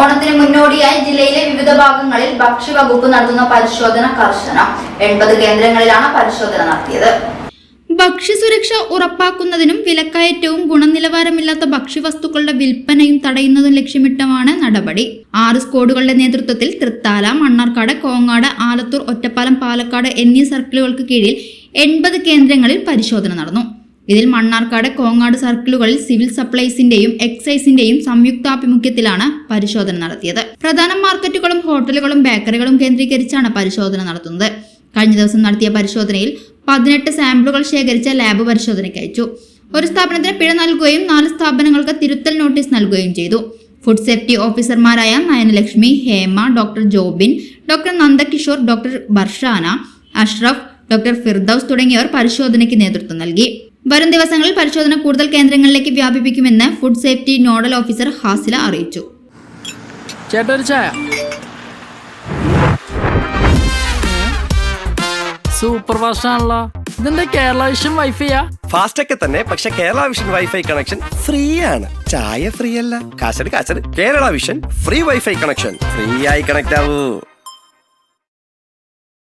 ഓണത്തിന് മുന്നോടിയായി ജില്ലയിലെ വിവിധ ഭാഗങ്ങളിൽ ഭക്ഷ്യവകുപ്പ് നടത്തുന്ന പരിശോധന കർശനം. എൺപത് കേന്ദ്രങ്ങളിലാണ് പരിശോധന നടത്തിയത്. ഭക്ഷ്യസുരക്ഷ ഉറപ്പാക്കുന്നതിനും വിലക്കയറ്റവും ഗുണനിലവാരമില്ലാത്ത ഭക്ഷ്യവസ്തുക്കളുടെ വിൽപ്പനയും തടയുന്നതും ലക്ഷ്യമിട്ടുമാണ് നടപടി. ആറ് സ്കോഡുകളുടെ നേതൃത്വത്തിൽ തൃത്താല മണ്ണാർക്കാട് കോങ്ങാട് ആലത്തൂർ ഒറ്റപ്പാലം പാലക്കാട് എന്നീ സർക്കിളുകൾക്ക് കീഴിൽ എൺപത് കേന്ദ്രങ്ങളിൽ പരിശോധന നടന്നു. ഇതിൽ മണ്ണാർക്കാട് കോങ്ങാട് സർക്കിളുകളിൽ സിവിൽ സപ്ലൈസിന്റെയും എക്സൈസിന്റെയും സംയുക്താഭിമുഖ്യത്തിലാണ് പരിശോധന നടത്തിയത്. പ്രധാന മാർക്കറ്റുകളും ഹോട്ടലുകളും ബേക്കറികളും കേന്ദ്രീകരിച്ചാണ് പരിശോധന നടത്തുന്നത്. കഴിഞ്ഞ ദിവസം നടത്തിയ പരിശോധനയിൽ പതിനെട്ട് സാമ്പിളുകൾ ശേഖരിച്ച ലാബ് പരിശോധനയ്ക്ക് അയച്ചു. ഒരു സ്ഥാപനത്തിന് പിഴ നൽകുകയും നാല് സ്ഥാപനങ്ങൾക്ക് തിരുത്തൽ നോട്ടീസ് നൽകുകയും ചെയ്തു. ഫുഡ് സേഫ്റ്റി ഓഫീസർമാരായ Nayanalakshmi Hema doctor Jobin doctor Nandakishore doctor Barshana Ashraf doctor Firdous തുടങ്ങിയവർ പരിശോധനയ്ക്ക് നേതൃത്വം നൽകി. വരും ദിവസങ്ങളിൽ പരിശോധന കൂടുതൽ കേന്ദ്രങ്ങളിലേക്ക് വ്യാപിപ്പിക്കുമെന്ന് food safety nodal officer Hasila അറിയിച്ചു. സൂപ്പർ കേരള വിഷൻ വൈഫൈയാ ഫാസ്റ്റ് ഒക്കെ തന്നെ പക്ഷെ Kerala vision wifi connection free ആണ് ചായ ഫ്രീ അല്ല കാശട് കാശട്. Kerala vision free wifi connection free ആയി കണക്ട് ആവൂ.